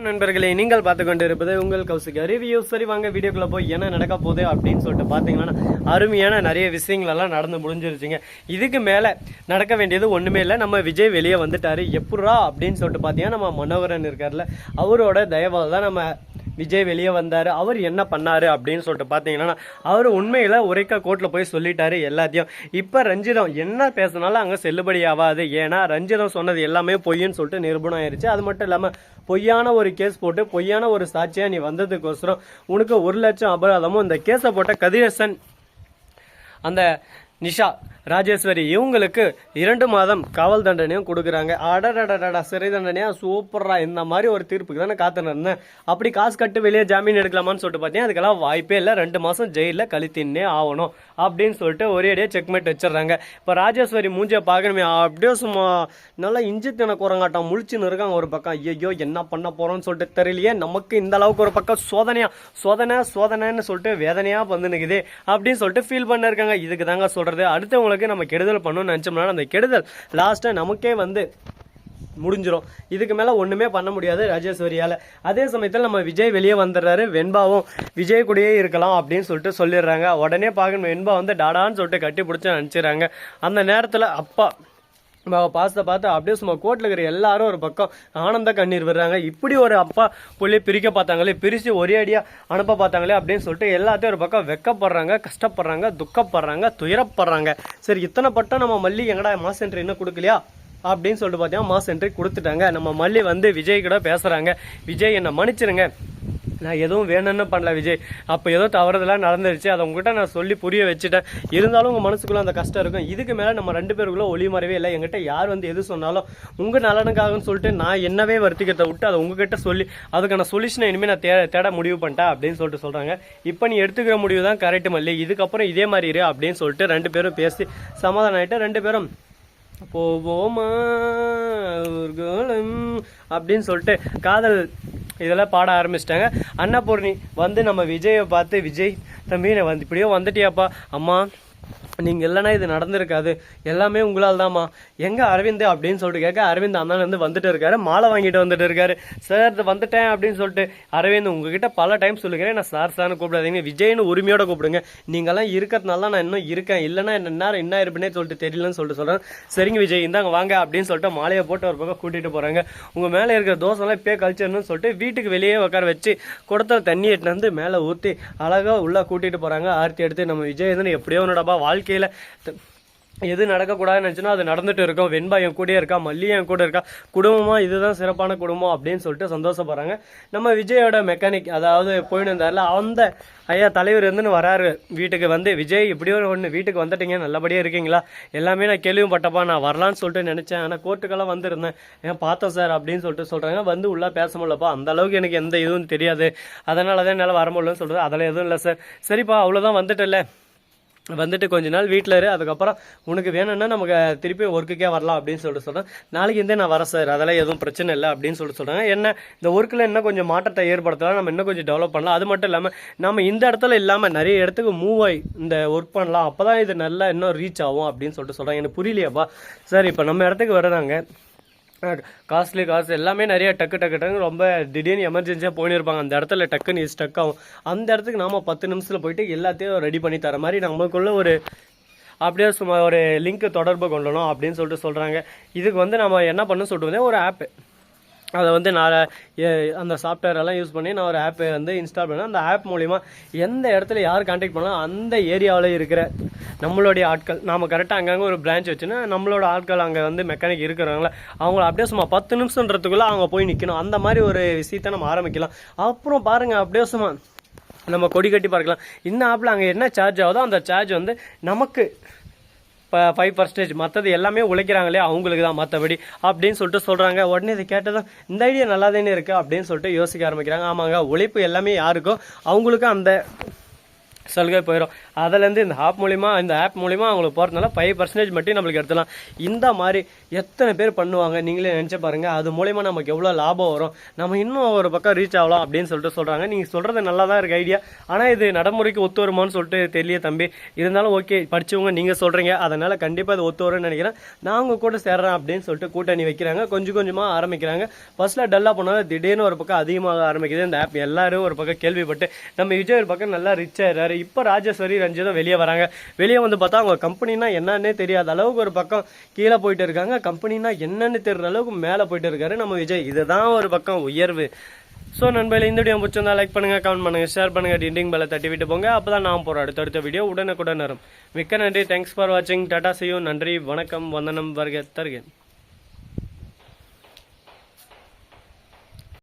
நண்பர்களே நீங்கள் பார்த்து கொண்டு இருப்பது உங்கள் கௌசிகா. ரிவ்யூ சரி வாங்க வீடியோக்குள்ள போய் என்ன நடக்க போகுது அப்படின்னு சொல்லிட்டு பார்த்தீங்கன்னா அருமையான நிறைய விஷயங்களெல்லாம் நடந்து முடிஞ்சிருச்சுங்க. இதுக்கு மேலே நடக்க வேண்டியது ஒன்றுமே இல்லை. நம்ம விஜய் வெளியே வந்துட்டாரு. எப்புடா அப்படின்னு சொல்லிட்டு பார்த்தீங்கன்னா நம்ம மனோகரன் இருக்கார்ல அவரோட தயவால் தான் நம்ம விஜய் வெளியே வந்தார். அவர் என்ன பண்ணார் அப்படின்னு சொல்லிட்டு பார்த்தீங்கன்னா அவர் உண்மையில் உரைக்க கோர்ட்டில் போய் சொல்லிட்டாரு எல்லாத்தையும். இப்போ ரஞ்சிதம் என்ன பேசினாலும் அங்கே செல்லுபடி ஆகாது ஏன்னா ரஞ்சிதம் சொன்னது எல்லாமே பொய்ன்னு சொல்லிட்டு நிரூபணம் ஆயிடுச்சு அது மட்டும் இல்லாமல் பொய்யான ஒரு கேஸ் போட்டு பொய்யான ஒரு சாட்சியாக நீ வந்ததுக்கோசரம் உனக்கு ஒரு லட்சம் அபராதமும் இந்த கேஸை போட்ட கதிரேசன் அந்த நிஷா ராஜேஸ்வரி இவங்களுக்கு இரண்டு மாதம் காவல் தண்டனையும் கொடுக்குறாங்க. அடடடடடா சிறை தண்டனையா? சூப்பரா இந்த மாதிரி ஒரு தீர்ப்புக்கு தானே காத்துன்னு இருந்தேன் அப்படி காசு கட்டு வெளியே ஜாமீன் எடுக்கலாமான்னு சொல்லிட்டு பார்த்தீங்கன்னா அதுக்கெல்லாம் வாய்ப்பே இல்லை. ரெண்டு மாதம் ஜெயிலில் கழித்தின்னே ஆகணும் அப்படின்னு சொல்லிட்டு ஒரேடியே செக்மேட் வச்சிடுறாங்க. இப்போ ராஜேஸ்வரி மூஞ்சியை பார்க்கணுமே அப்படியே சும்மா நல்லா இஞ்சி தின குரங்காட்டம் முழிச்சுன்னு இருக்காங்க ஒரு பக்கம். ஐயோ என்ன பண்ண போகிறோம்னு சொல்லிட்டு தெரியலையே. நமக்கு இந்த அளவுக்கு ஒரு பக்கம் சோதனையா சோதனை சோதனைன்னு சொல்லிட்டு வேதனையாக வந்து நிற்குது அப்படின்னு சொல்லிட்டு ஃபீல் பண்ணிருக்காங்க. இதுக்கு தாங்க சொல்கிறேன் பண்ணுறது அடுத்தவங்களுக்கு நம்ம கெடுதல் பண்ணணும்னு நினச்சோம்னா அந்த கெடுதல் லாஸ்ட்டாக நமக்கே வந்து முடிஞ்சிடும் இதுக்கு மேலே ஒன்றுமே பண்ண முடியாது ராஜேஸ்வரியால். அதே சமயத்தில் நம்ம விஜய் வெளியே வந்துடுறாரு வெண்பாவும் விஜய் கூடயே இருக்கலாம் அப்படின்னு சொல்லிட்டு சொல்லிடுறாங்க. உடனே பார்க்கணும் வெண்பா வந்து டாடான்னு சொல்லிட்டு கட்டி பிடிச்சி அனுப்பிச்சிடுறாங்க. அந்த நேரத்தில் அப்பா நம்ம பாசத்தை பார்த்து அப்படியே சும்மா கோட்டில் இருக்கிற எல்லாரும் ஒரு பக்கம் ஆனந்த கண்ணீர் விடுறாங்க. இப்படி ஒரு அப்பா பிள்ளையை பிரிக்க பார்த்தாங்களே பிரித்து ஒரே அடியாக அனுப்ப பார்த்தாங்களே அப்படின்னு சொல்லிட்டு எல்லாத்தையும் ஒரு பக்கம் வெக்கப்படுறாங்க கஷ்டப்படுறாங்க துக்கப்படுறாங்க துயரப்படுறாங்க. சரி இத்தனை பட்டம் நம்ம மல்லி எங்கடா மாஸ் என்ட்ரி இன்னும் கொடுக்கலையா? அப்படின்னு சொல்லிட்டு பார்த்தீங்கன்னா மாஸ் என்ட்ரி கொடுத்துட்டாங்க. நம்ம மல்லி வந்து விஜய் கூட பேசுகிறாங்க விஜய் என்னை மன்னிச்சிருங்க. நான் எதுவும் வேணும்னு பண்ணல விஜய். அப்போ ஏதோ தவறுதெல்லாம் நடந்துருச்சு. அதை உங்ககிட்ட நான் சொல்லி புரிய வச்சுட்டேன். இருந்தாலும் உங்கள் மனசுக்குள்ள அந்த கஷ்டம் இருக்கும். இதுக்கு மேலே நம்ம ரெண்டு பேருக்குள்ள ஒளி மறைவே இல்லை. எங்கிட்ட யார் வந்து எது சொன்னாலும் உங்கள் நலனுக்காகன்னு சொல்லிட்டு நான் என்னவே வருத்திக்கிறத விட்டு அதை உங்ககிட்ட சொல்லி அதுக்கான சொல்யூஷனை இனிமேல் நான் தே தேட முடிவு பண்ணிட்டேன் அப்படின்னு சொல்லிட்டு சொல்கிறாங்க இப்போ நீ எடுத்துக்கிற முடிவு தான் கரெக்ட் மல்லி. இதுக்கப்புறம் இதே மாதிரி இரு அப்படின்னு சொல்லிட்டு ரெண்டு பேரும் பேசி சமாதானம் ஆகிட்டு ரெண்டு பேரும் போவோமா அப்படின்னு சொல்லிட்டு காதல் இதெல்லாம் பாட ஆரம்பிச்சிட்டாங்க. அன்னபூர்ணி வந்து நம்ம விஜயை பார்த்து விஜய் தம்பி நான் வந்து இப்படியோ வந்துட்டியாப்பா. அம்மா நீங்கள் இல்லைன்னா இது நடந்திருக்காது. எல்லாமே உங்களால் தாம்மா எங்கே அரவிந்த் அப்படின்னு சொல்லிட்டு கேட்க அரவிந்த் அண்ணன் வந்து வந்துட்டு இருக்காரு. மாலை வாங்கிட்டு வந்துட்டு இருக்காரு. சார் வந்துட்டேன் அப்படின்னு சொல்லிட்டு அரவிந்த் உங்ககிட்ட பல டைம் சொல்லுகிறேன். நான் சார் சார்னு கூப்பிடாதீங்க. விஜய்னு உரிமையோட கூப்பிடுங்க. நீங்களாம் இருக்கிறதுனால நான் இன்னும் இருக்கேன். இல்லைன்னா என்ன என்ன இருப்பேனே சொல்லிட்டு தெரியலன்னு சொல்லிட்டு சொல்கிறேன் சரிங்க விஜய் இந்தாங்க வாங்க அப்படின்னு சொல்லிட்டு மாலையை போட்டு ஒரு பக்கம் கூட்டிகிட்டு போகிறாங்க உங்கள் மேலே இருக்கிற தோசைலாம் இப்பயே கழிச்சிடணும்னு சொல்லிட்டு வீட்டுக்கு வெளியே உட்கார வச்சு குடத்துல தண்ணி எட்டுன்னு வந்து மேலே ஊற்றி அழகாக உள்ளே கூட்டிகிட்டு போகிறாங்க ஆர்த்தி எடுத்து நம்ம விஜய் எப்படியோ எப்படியோ வாழ்க்கை வாழ்க்கையில் எது நடக்கக்கூடாதுன்னு நினச்சுன்னா அது நடந்துட்டு இருக்கும். வெண்பா என் கூட இருக்கா? மல்லி என் கூட இருக்கா? குடும்பமாக இதுதான் சிறப்பான குடும்பம் அப்படின்னு சொல்லிட்டு சந்தோஷப்படுறாங்க. நம்ம விஜயோட மெக்கானிக் அதாவது போயின்னு இருந்தார்ல அந்த ஐயா தலைவர் இருந்துன்னு வராரு. வீட்டுக்கு வந்து விஜய் இப்படி ஒரு ஒன்று வீட்டுக்கு வந்துட்டீங்க நல்லபடியாக இருக்கீங்களா? எல்லாமே நான் கேள்விப்பட்டப்பா நான் வரலான்னு சொல்லிட்டு நினச்சேன். ஆனால் கோர்ட்டுக்கெல்லாம் வந்திருந்தேன். ஏன் பார்த்தோம் சார்? அப்படின்னு சொல்லிட்டு சொல்கிறாங்க வந்து உள்ளே பேச முடியலப்பா. அந்த அளவுக்கு எனக்கு எந்த இதுவும் தெரியாது. அதனால தான் என்னால் வர முடியலன்னு சொல்கிறது அதில் எதுவும் இல்லை சார். சரிப்பா அவ்வளோதான் வந்துட்டல வந்துட்டு கொஞ்ச நாள் வீட்டில் இரு அதுக்கப்புறம் உனக்கு வேணும்னா நமக்கு திருப்பி ஒர்க்குக்கே வரலாம் அப்படின்னு சொல்லிட்டு சொல்கிறேன் நாளைக்கு இருந்தே நான் வரேன் சார். அதெல்லாம் எதுவும் பிரச்சனை இல்லை அப்படின்னு சொல்லிட்டு சொல்கிறாங்க என்ன இந்த ஒர்க்கில் இன்னும் கொஞ்சம் மாற்றத்தை ஏற்படுத்தலாம். நம்ம இன்னும் கொஞ்சம் டெவலப் பண்ணலாம். அது மட்டும் இல்லாமல் நம்ம இந்த இடத்துல இல்லாமல் நிறைய இடத்துக்கு மூவ் ஆகி இந்த ஒர்க் பண்ணலாம். அப்போ தான் இது நல்லா இன்னும் ரீச் ஆகும் அப்படின்னு சொல்லிட்டு சொல்கிறாங்க எனக்கு புரியலையாப்பா. சார் இப்போ நம்ம இடத்துக்கு வர்றாங்க. காஸ்ட்லி காசு எல்லாமே நிறைய டக்கு டக்கு டக்கு ரொம்ப திடீர்னு எமர்ஜென்சியாக போயிருப்பாங்க. அந்த இடத்துல டக்குன்னு ஸ்டக் ஆகும். அந்த இடத்துக்கு நாம பத்து நிமிஷத்தில் போயிட்டு எல்லாத்தையும் ரெடி பண்ணி தர மாதிரி நமக்குள்ள ஒரு அப்படியே சும்மா ஒரு லிங்க் தொடர்பு கொள்ளணும் அப்படின்னு சொல்லிட்டு சொல்கிறாங்க இதுக்கு வந்து நம்ம என்ன பண்ண சொல்லிட்டு ஒரு ஆப்பு அதை வந்து நான் அந்த சாஃப்ட்வேர் எல்லாம் யூஸ் பண்ணி நான் ஒரு ஆப்பை வந்து இன்ஸ்டால் பண்ணேன். அந்த ஆப் மூலிமா எந்த இடத்துல யார் காண்டாக்ட் பண்ணலாம் அந்த ஏரியாவில் இருக்கிற நம்மளுடைய ஆட்கள் நாம் கரெக்டாக அங்கங்கே ஒரு பிரான்ச் வச்சுன்னா நம்மளோட ஆட்கள் அங்கே வந்து மெக்கானிக் இருக்கிறாங்கள அவங்கள அப்படியே சும்மா பத்து நிமிஷன்றதுக்குள்ளே அவங்க போய் நிற்கணும் அந்த மாதிரி ஒரு விஷயத்தை நம்ம ஆரம்பிக்கலாம். அப்புறம் பாருங்கள் அப்படியே சும்மா நம்ம கொடி கட்டி பார்க்கலாம். இந்த ஆப்பில் அங்கே என்ன சார்ஜ் ஆகுதோ அந்த சார்ஜ் வந்து நமக்கு ஃபைவ் பர்சன்டேஜ் மற்றது எல்லாமே உழைக்கிறாங்களே அவங்களுக்கு தான் மற்றபடி அப்படின்னு சொல்லிட்டு சொல்கிறாங்க உடனே இதை கேட்டதும் இந்த ஐடியா நல்லா தானே இருக்குது அப்படின்னு சொல்லிட்டு யோசிக்க ஆரம்பிக்கிறாங்க. ஆமாங்க உழைப்பு எல்லாமே யாருக்கோ அவங்களுக்கும் அந்த சலுகை போயிடும் அதுலேருந்து இந்த ஆப் மூலிமா இந்த ஆப் மூலிமா அவங்களுக்கு போகிறதுனால ஃபைவ் பர்சன்டேஜ் மட்டும் நம்மளுக்கு எடுத்துலாம் இந்த மாதிரி எத்தனை பேர் பண்ணுவாங்க நீங்களே நினச்சி பாருங்கள் அது மூலிமா நமக்கு எவ்வளோ லாபம் வரும். நம்ம இன்னும் ஒரு பக்கம் ரீச் ஆகலாம் அப்படின்னு சொல்லிட்டு சொல்கிறாங்க நீங்கள் சொல்கிறது நல்லா தான் இருக்குது ஐடியா ஆனால் இது நடைமுறைக்கு ஒத்து வருமான்னு சொல்லிட்டு தெரியல தம்பி. இருந்தாலும் ஓகே படிச்சவங்க நீங்கள் சொல்கிறீங்க அதனால் கண்டிப்பாக அது ஒத்து வரும்னு நினைக்கிறேன். நான் அவங்க கூட சேர்றேன் அப்படின்னு சொல்லிட்டு கூட்டணி வைக்கிறாங்க. கொஞ்சம் கொஞ்சமாக ஆரம்பிக்கிறாங்க. ஃபஸ்ட்டில் டல்லாக போனாலும் திடீர்னு ஒரு பக்கம் அதிகமாக ஆரம்பிக்குது. இந்த ஆப் எல்லோரும் ஒரு பக்கம் கேள்விப்பட்டு நம்ம விஜய் ஒரு பக்கம் நல்லா ரிச் ஆயிடுறாரு இப்போ ராஜேஸ்வரி ரஞ்சிதம் வெளியே வராங்க. வெளியே வந்து பார்த்தா அவங்க கம்பெனினா என்னன்னே தெரியாத அளவுக்கு ஒரு பக்கம் கீழே போயிட்டு இருக்காங்க. கம்பெனினா என்னன்னு தெரியற அளவுக்கு மேலே போயிட்டு இருக்காரு நம்ம விஜய். இதுதான் ஒரு பக்கம் உயர்வு. ஸோ நண்பர்களே இந்த வீடியோ பிடிச்சிருந்தா லைக் பண்ணுங்க கமெண்ட் பண்ணுங்க ஷேர் பண்ணுங்க டிண்டிங் பெல்லை தட்டி விட்டு போங்க. அப்போ தான் நான் போகிற அடுத்தடுத்த வீடியோ உடனுக்குடன் வரும். மிக்க நன்றி. தேங்க்ஸ் ஃபார் வாட்சிங் டாடா செய்யும் நன்றி. வணக்கம். வந்தனம். வருக. தருகேன்